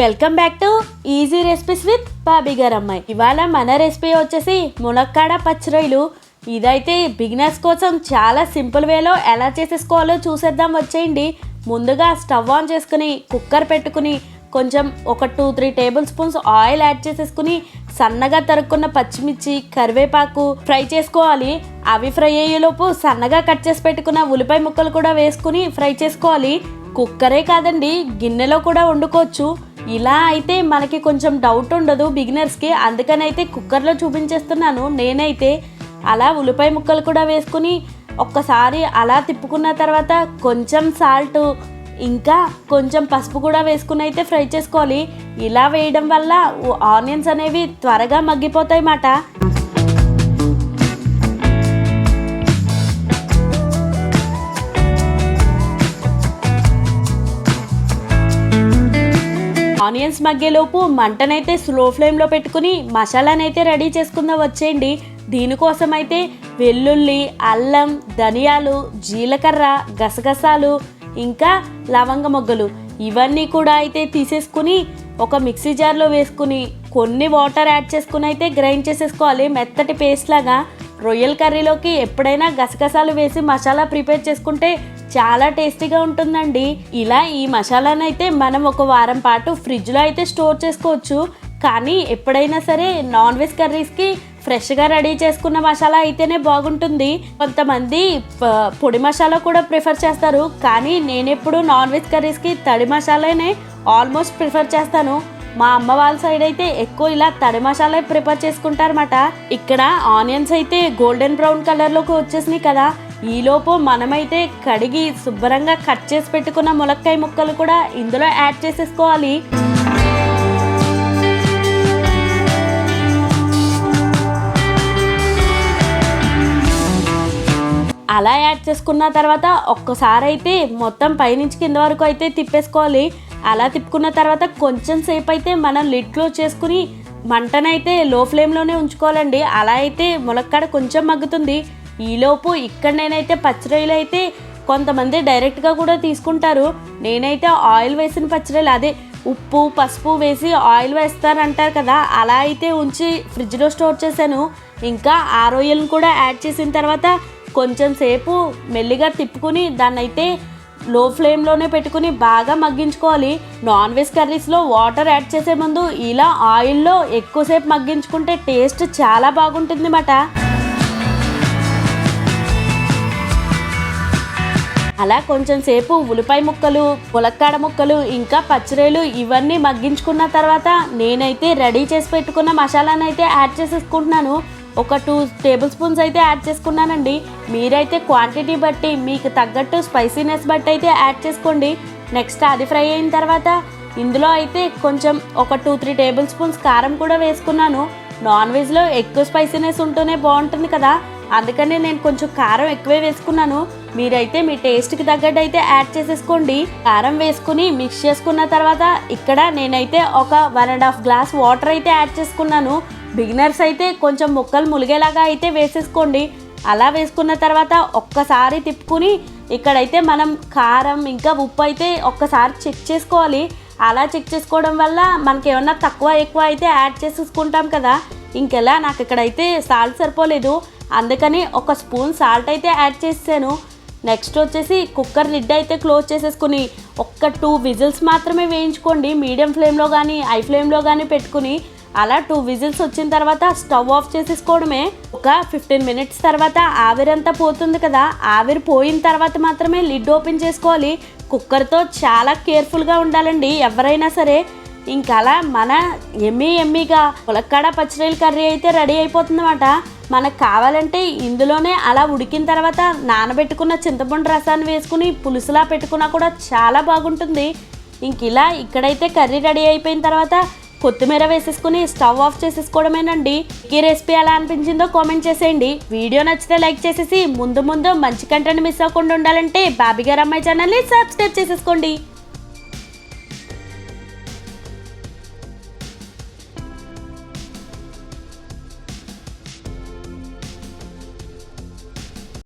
Welcome back to easy recipes with Bobby గారు అమ్మాయి ఇవాళ మన రెసిపీ వచ్చేసి మునక్కాడ పచ్చిరొయ్యలు ఇదైతే బిగినర్స్ కోసం చాలా సింపుల్ వేలో ఎలా చేసేసుకోవాలో చూసేద్దాం వచ్చేయండి. ముందుగా స్టవ్ ఆన్ చేసుకుని కుక్కర్ పెట్టుకుని కొంచెం ఒక two three tablespoons oil add చేసేసుకుని సన్నగా తరుక్కున్న పచ్చిమిర్చి కరివేపాకు ఫ్రై చేసుకోవాలి. అవి ఫ్రై అయ్యేలోపు సన్నగా కట్ చేసి పెట్టుకున్న ఉల్లిపాయ ముక్కలు కూడా వేసుకుని ఫ్రై చేసుకోవాలి. కుక్కరే కాదండి గిన్నెలో కూడా వండుకోవచ్చు. ఇలా అయితే మనకి కొంచెం డౌట్ ఉండదు బిగినర్స్కి అందుకనైతే కుక్కర్లో చూపించేస్తున్నాను. నేనైతే అలా ఉల్లిపాయ ముక్కలు కూడా వేసుకుని ఒక్కసారి అలా తిప్పుకున్న తర్వాత కొంచెం సాల్ట్ ఇంకా కొంచెం పసుపు కూడా వేసుకుని అయితే ఫ్రై చేసుకోవాలి. ఇలా వేయడం వల్ల ఆనియన్స్ అనేవి త్వరగా మగ్గిపోతాయి మాట. ఆనియన్స్ మగ్గేలోపు మంటనైతే స్లో ఫ్లేమ్లో పెట్టుకుని మసాలానైతే రెడీ చేసుకుందాం వచ్చేయండి. దీనికోసం అయితే వెల్లుల్లి అల్లం ధనియాలు జీలకర్ర గసగసాలు ఇంకా లవంగ మొగ్గలు ఇవన్నీ కూడా అయితే తీసేసుకుని ఒక మిక్సీ జార్లో వేసుకుని కొన్ని వాటర్ యాడ్ చేసుకుని అయితే గ్రైండ్ చేసేసుకోవాలి. మెత్తటి పేస్ట్ లాగా రొయ్యల కర్రీలోకి ఎప్పుడైనా గసగసాలు వేసి మసాలా ప్రిపేర్ చేసుకుంటే చాలా టేస్టీగా ఉంటుందండి. ఇలా ఈ మసాలాను అయితే మనం ఒక వారం పాటు ఫ్రిడ్జ్లో అయితే స్టోర్ చేసుకోవచ్చు. కానీ ఎప్పుడైనా సరే నాన్ వెజ్ కర్రీస్కి ఫ్రెష్గా రెడీ చేసుకున్న మసాలా అయితేనే బాగుంటుంది. కొంతమంది పొడి మసాలా కూడా ప్రిఫర్ చేస్తారు. కానీ నేనెప్పుడు నాన్ వెజ్ కర్రీస్కి తడి మసాలానే ఆల్మోస్ట్ ప్రిఫర్ చేస్తాను. మా అమ్మ వాళ్ళ సైడ్ అయితే ఎక్కువ ఇలా తడి మసాలా ప్రిపేర్ చేసుకుంటారన్నమాట. ఇక్కడ ఆనియన్స్ అయితే గోల్డెన్ బ్రౌన్ కలర్లోకి వచ్చేసినాయి కదా. ఈలోపు మనమైతే కడిగి శుభ్రంగా కట్ చేసి పెట్టుకున్న ములక్కాయ ముక్కలు కూడా ఇందులో యాడ్ చేసేసుకోవాలి. అలా యాడ్ చేసుకున్న తర్వాత ఒక్కసారి అయితే మొత్తం పైనుంచి కింద వరకు అయితే తిప్పేసుకోవాలి. అలా తిప్పుకున్న తర్వాత కొంచెం సేపు అయితే మనం లిడ్ క్లోజ్ చేసుకుని మంటనైతే లో ఫ్లేమ్లోనే ఉంచుకోవాలండి. అలా అయితే ములక్కాడ కొంచెం మగ్గుతుంది. ఈలోపు ఇక్కడ నేనైతే పచ్చిరొయ్యలు అయితే కొంతమంది డైరెక్ట్గా కూడా తీసుకుంటారు. నేనైతే ఆయిల్ వేసిన పచ్చిరొయ్యలు అదే ఉప్పు పసుపు వేసి ఆయిల్ వేస్తారంటారు కదా అలా అయితే ఉంచి ఫ్రిడ్జ్లో స్టోర్ చేశాను. ఇంకా ఆ రొయ్యలను కూడా యాడ్ చేసిన తర్వాత కొంచెం సేపు మెల్లిగా తిప్పుకుని దాన్ని అయితే లో ఫ్లేమ్లోనే పెట్టుకుని బాగా మగ్గించుకోవాలి. నాన్ వెజ్ కర్రీస్లో వాటర్ యాడ్ చేసే ముందు ఇలా ఆయిల్లో ఎక్కువసేపు మగ్గించుకుంటే టేస్ట్ చాలా బాగుంటుంది మాట అలా కొంచెం సేపు ఉల్లిపాయ ముక్కలు ములక్కాడ ముక్కలు ఇంకా పచ్చిరేలు ఇవన్నీ మగ్గించుకున్న తర్వాత నేనైతే రెడీ చేసి పెట్టుకున్న మసాలాను అయితే యాడ్ చేసేసుకుంటున్నాను. ఒక టూ టేబుల్ స్పూన్స్ అయితే యాడ్ చేసుకున్నానండి. మీరైతే క్వాంటిటీ బట్టి మీకు తగ్గట్టు స్పైసీనెస్ బట్టి అయితే యాడ్ చేసుకోండి. నెక్స్ట్ అది ఫ్రై అయిన తర్వాత ఇందులో అయితే కొంచెం ఒక టూ త్రీ టేబుల్ స్పూన్స్ కారం కూడా వేసుకున్నాను. నాన్ వెజ్లో ఎక్కువ స్పైసీనెస్ ఉంటూనే బాగుంటుంది కదా. అందుకనే నేను కొంచెం కారం ఎక్కువే వేసుకున్నాను. మీరైతే మీ టేస్ట్కి తగ్గట్టు అయితే యాడ్ చేసేసుకోండి. కారం వేసుకుని మిక్స్ చేసుకున్న తర్వాత ఇక్కడ నేనైతే ఒక one and half glass water అయితే యాడ్ చేసుకున్నాను. బిగినర్స్ అయితే కొంచెం ముక్కలు ములిగేలాగా అయితే వేసేసుకోండి. అలా వేసుకున్న తర్వాత ఒక్కసారి తిప్పుకుని ఇక్కడైతే మనం కారం ఇంకా ఉప్పు అయితే ఒక్కసారి చెక్ చేసుకోవాలి. అలా చెక్ చేసుకోవడం వల్ల మనకి ఏమన్నా తక్కువ ఎక్కువ అయితే యాడ్ చేసేసుకుంటాం కదా. ఇంకెలా? నాకు ఇక్కడైతే సాల్ట్ సరిపోలేదు. అందుకని ఒక స్పూన్ సాల్ట్ అయితే యాడ్ చేసాను నెక్స్ట్ వచ్చేసి కుక్కర్ లిడ్ అయితే క్లోజ్ చేసేసుకుని ఒక్క టూ విజిల్స్ మాత్రమే వేయించుకోండి. మీడియం ఫ్లేమ్లో కానీ హై ఫ్లేమ్లో కానీ పెట్టుకుని అలా టూ విజిల్స్ వచ్చిన తర్వాత స్టవ్ ఆఫ్ చేసేసుకోవడమే. ఒక ఫిఫ్టీన్ మినిట్స్ తర్వాత ఆవిరంతా పోతుంది కదా ఆవిరి పోయిన తర్వాత మాత్రమే లిడ్ ఓపెన్ చేసుకోవాలి. కుక్కర్తో చాలా కేర్ఫుల్గా ఉండాలండి ఎవరైనా సరే. ఇంకా అలా మన ఎమ్మీ ఎమ్మీగా ములక్కాడ పచ్చిరొయ్యల కర్రీ అయితే రెడీ అయిపోతుందన్నమాట. మనకు కావాలంటే ఇందులోనే అలా ఉడికిన తర్వాత నానబెట్టుకున్న చింతపండు రసాన్ని వేసుకుని పులుసులా పెట్టుకున్నా కూడా చాలా బాగుంటుంది. ఇంక ఇలా ఇక్కడైతే కర్రీ రెడీ అయిపోయిన తర్వాత కొత్తిమీర వేసేసుకుని స్టవ్ ఆఫ్ చేసేసుకోవడమేనండి. ఈ రెసిపీ ఎలా అనిపించిందో కామెంట్ చేసేయండి. వీడియో నచ్చితే లైక్ చేసేసి ముందు ముందు మంచి కంటెంట్ మిస్ అవ్వకుండా ఉండాలంటే బాబీ గారు అమ్మాయి ఛానల్ని సబ్స్క్రైబ్ చేసేసుకోండి.